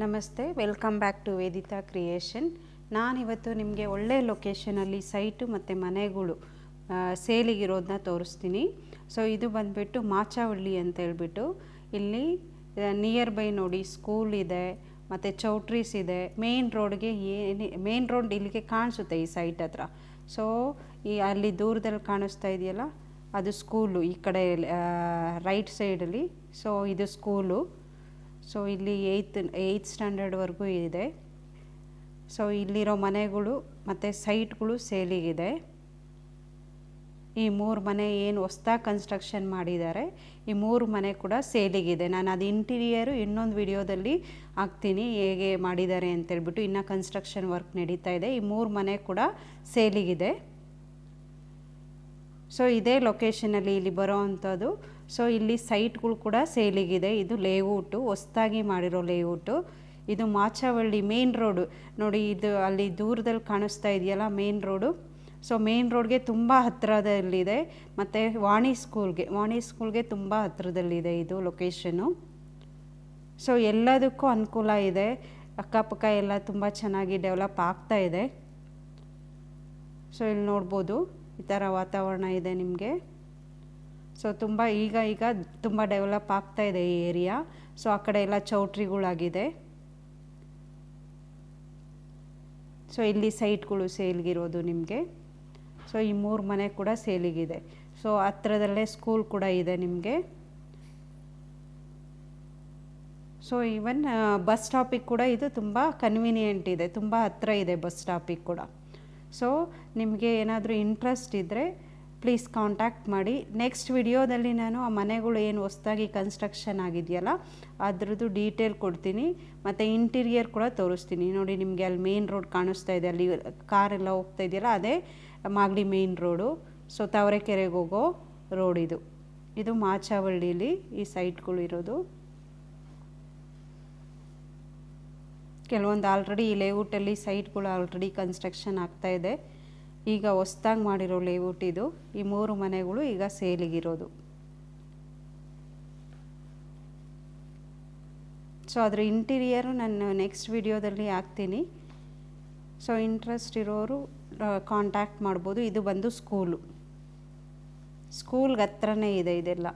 ನಮಸ್ತೆ, welcome back to Veditha creation. ನಾನಿವತ್ತು ನಿಮಗೆ ಒಳ್ಳೆಯ ಲೊಕೇಶನಲ್ಲಿ ಸೈಟು ಮತ್ತು ಮನೆಗಳು ಸೇಲಿಗಿರೋದನ್ನ ತೋರಿಸ್ತೀನಿ. ಸೊ, ಇದು ಬಂದುಬಿಟ್ಟು ಮಾಚಾವಳ್ಳಿ ಅಂತ ಹೇಳ್ಬಿಟ್ಟು, ಇಲ್ಲಿ ನಿಯರ್ ಬೈ ನೋಡಿ ಸ್ಕೂಲ್ ಇದೆ, ಮತ್ತು ಚೌಟ್ರೀಸ್ ಇದೆ. ಮೇನ್ ರೋಡ್ಗೆ ಏನು ಮೇನ್ ರೋಡ್ ಇಲ್ಲಿಗೆ ಕಾಣಿಸುತ್ತೆ ಈ ಸೈಟ್ ಹತ್ರ. ಸೊ ಈ ಅಲ್ಲಿ ದೂರದಲ್ಲಿ ಕಾಣಿಸ್ತಾ ಇದೆಯಲ್ಲ, ಅದು ಸ್ಕೂಲು ಈ ಕಡೆ ರೈಟ್ ಸೈಡಲ್ಲಿ ಸೊ ಇದು ಸ್ಕೂಲು ಸೊ ಇಲ್ಲಿ ಏಯ್ತ್ ಏಯ್ತ್ ಸ್ಟ್ಯಾಂಡರ್ಡ್ವರೆಗೂ ಇದೆ. ಸೊ ಇಲ್ಲಿರೋ ಮನೆಗಳು ಮತ್ತು ಸೈಟ್ಗಳು ಸೇಲಿಗಿದೆ ಈ ಮೂರು ಮನೆ ಏನು ಹೊಸ್ದಾಗಿ ಕನ್ಸ್ಟ್ರಕ್ಷನ್ ಮಾಡಿದ್ದಾರೆ, ಈ ಮೂರು ಮನೆ ಕೂಡ ಸೇಲಿಗಿದೆ. ನಾನು ಅದು ಇಂಟೀರಿಯರು ಇನ್ನೊಂದು ವಿಡಿಯೋದಲ್ಲಿ ಹಾಕ್ತೀನಿ ಹೇಗೆ ಮಾಡಿದ್ದಾರೆ ಅಂತೇಳ್ಬಿಟ್ಟು, ಇನ್ನೂ ಕನ್ಸ್ಟ್ರಕ್ಷನ್ ವರ್ಕ್ ನಡೀತಾ ಇದೆ. ಈ ಮೂರು ಮನೆ ಕೂಡ ಸೇಲಿಗಿದೆ. ಸೊ ಇದೇ ಲೊಕೇಶನಲ್ಲಿ ಇಲ್ಲಿ ಬರೋ ಅಂಥದ್ದು ಸೊ ಇಲ್ಲಿ ಸೈಟ್ಗಳು ಕೂಡ ಸೇಲಿಗಿದೆ. ಇದು ಲೇಔಟು ಹೊಸ್ದಾಗಿ ಮಾಡಿರೋ ಲೇಔಟು ಇದು ಮಾಚಾವಳ್ಳಿ ಮೇನ್ ರೋಡು ನೋಡಿ, ಇದು ಅಲ್ಲಿ ದೂರದಲ್ಲಿ ಕಾಣಿಸ್ತಾ ಇದೆಯಲ್ಲ ಮೇನ್ ರೋಡು ಸೊ ಮೇನ್ ರೋಡ್ಗೆ ತುಂಬ ಹತ್ತಿರದಲ್ಲಿದೆ ಮತ್ತು ವಾಣಿ ಸ್ಕೂಲ್ಗೆ ವಾಣಿ ಸ್ಕೂಲ್ಗೆ ತುಂಬ ಹತ್ತಿರದಲ್ಲಿದೆ ಇದು ಲೊಕೇಶನ್ನು ಸೊ ಎಲ್ಲದಕ್ಕೂ ಅನುಕೂಲ ಇದೆ. ಅಕ್ಕಪಕ್ಕ ಎಲ್ಲ ತುಂಬ ಚೆನ್ನಾಗಿ ಡೆವಲಪ್ ಆಗ್ತಾ ಇದೆ. ಸೊ ಇಲ್ಲಿ ನೋಡ್ಬೋದು. ಈ ಥರ ವಾತಾವರಣ ಇದೆ ನಿಮಗೆ? ಸೊ ತುಂಬ ಈಗ ಈಗ ತುಂಬ ಡೆವಲಪ್ ಆಗ್ತಾ ಇದೆ ಈ ಏರಿಯಾ ಸೊ ಆ ಕಡೆ ಎಲ್ಲ ಚೌಟ್ರಿಗಳಾಗಿದೆ. ಸೊ ಇಲ್ಲಿ ಸೈಟ್ಗಳು ಸೇಲ್ಗಿರೋದು ನಿಮಗೆ. ಸೊ ಈ ಮೂರು ಮನೆ ಕೂಡ ಸೇಲಿಗಿದೆ. ಸೊ ಹತ್ರದಲ್ಲೇ ಸ್ಕೂಲ್ ಕೂಡ ಇದೆ ನಿಮಗೆ. ಸೊ ಈವನ್ ಬಸ್ ಸ್ಟಾಪಿಗೆ ಕೂಡ ಇದು ತುಂಬ ಕನ್ವೀನಿಯೆಂಟ್ ಇದೆ. ತುಂಬ ಹತ್ತಿರ ಇದೆ ಬಸ್ ಸ್ಟಾಪಿಗೆ ಕೂಡ. ಸೊ ನಿಮಗೆ ಏನಾದರೂ ಇಂಟ್ರೆಸ್ಟ್ ಇದ್ದರೆ ಪ್ಲೀಸ್ ಕಾಂಟ್ಯಾಕ್ಟ್ ಮಾಡಿ. ನೆಕ್ಸ್ಟ್ ವಿಡಿಯೋದಲ್ಲಿ ನಾನು ಆ ಮನೆಗಳು ಏನು ಹೊಸ್ದಾಗಿ ಕನ್ಸ್ಟ್ರಕ್ಷನ್ ಆಗಿದೆಯಲ್ಲ, ಅದ್ರದ್ದು ಡೀಟೇಲ್ ಕೊಡ್ತೀನಿ. ಮತ್ತು ಇಂಟೀರಿಯರ್ ಕೂಡ ತೋರಿಸ್ತೀನಿ. ನೋಡಿ, ನಿಮಗೆ ಅಲ್ಲಿ ಮೇನ್ ರೋಡ್ ಕಾಣಿಸ್ತಾ ಇದೆ. ಅಲ್ಲಿ ಕಾರ್ ಎಲ್ಲ ಹೋಗ್ತಾ ಇದೆಯಲ್ಲ, ಅದೇ ಮಾಗಡಿ ಮೇನ್ ರೋಡು ಸೊ ತವರೆಕೆರೆಗೆ ಹೋಗೋ ರೋಡ್ ಇದು. ಇದು ಮಾಚಾವಳ್ಳಿಲಿ ಈ ಸೈಟ್ಗಳು ಇರೋದು. ಕೆಲವೊಂದು ಆಲ್ರೆಡಿ ಈ ಲೇಔಟಲ್ಲಿ ಸೈಟ್ಗಳು ಆಲ್ರೆಡಿ ಕನ್ಸ್ಟ್ರಕ್ಷನ್ ಆಗ್ತಾ ಇದೆ. ಈಗ ಹೊಸ್ದಾಗಿ ಮಾಡಿರೋ ಲೇಔಟ್ ಇದು. ಈ ಮೂರು ಮನೆಗಳು ಈಗ ಸೇಲಿಗಿರೋದು ಸೊ ಅದರ ಇಂಟೀರಿಯರು ನಾನು ನೆಕ್ಸ್ಟ್ ವಿಡಿಯೋದಲ್ಲಿ ಹಾಕ್ತೀನಿ. ಸೊ ಇಂಟ್ರೆಸ್ಟ್ ಇರೋರು ಕಾಂಟ್ಯಾಕ್ಟ್ ಮಾಡ್ಬೋದು. ಇದು ಬಂದು ಸ್ಕೂಲು ಸ್ಕೂಲ್ಗೆ ಹತ್ರನೇ ಇದೆ ಇದೆಲ್ಲ.